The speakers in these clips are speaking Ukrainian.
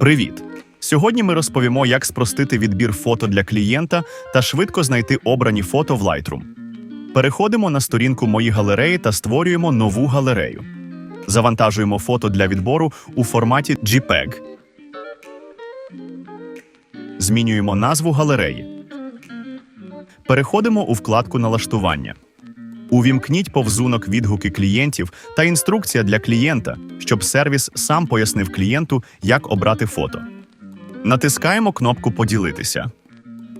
Привіт! Сьогодні ми розповімо, як спростити відбір фото для клієнта та швидко знайти обрані фото в Lightroom. Переходимо на сторінку Мої галереї та створюємо нову галерею. Завантажуємо фото для відбору у форматі JPEG. Змінюємо назву галереї. Переходимо у вкладку Налаштування. Увімкніть повзунок відгуки клієнтів та інструкція для клієнта, щоб сервіс сам пояснив клієнту, як обрати фото. Натискаємо кнопку Поділитися.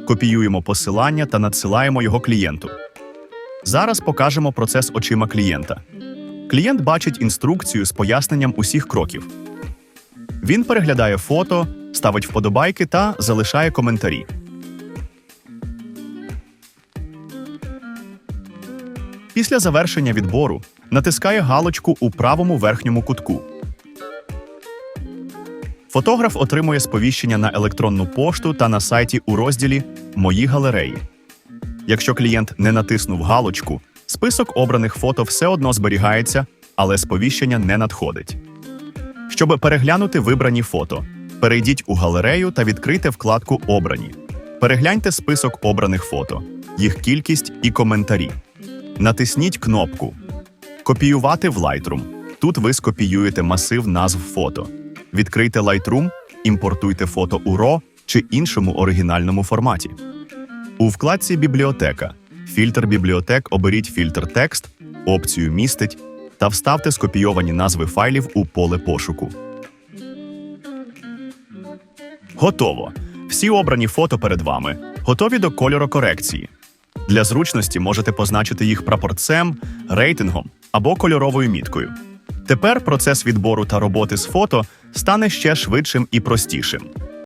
Копіюємо посилання та надсилаємо його клієнту. Зараз покажемо процес очима клієнта. Клієнт бачить інструкцію з поясненням усіх кроків. Він переглядає фото, ставить вподобайки та залишає коментарі. Після завершення відбору натискає галочку у правому верхньому кутку. Фотограф отримує сповіщення на електронну пошту та на сайті у розділі Мої галереї. Якщо клієнт не натиснув галочку, список обраних фото все одно зберігається, але сповіщення не надходить. Щоб переглянути вибрані фото, перейдіть у галерею та відкрийте вкладку Обрані. Перегляньте список обраних фото, їх кількість і коментарі. Натисніть кнопку Копіювати в Lightroom. Тут ви скопіюєте масив назв фото. Відкрийте Lightroom, імпортуйте фото у RAW чи іншому оригінальному форматі. У вкладці Бібліотека. Фільтр бібліотек оберіть фільтр текст, опцію містить та вставте скопійовані назви файлів у поле пошуку. Готово. Всі обрані фото перед вами готові до кольорокорекції. Для зручності можете позначити їх прапорцем, рейтингом або кольоровою міткою. Тепер процес відбору та роботи з фото стане ще швидшим і простішим.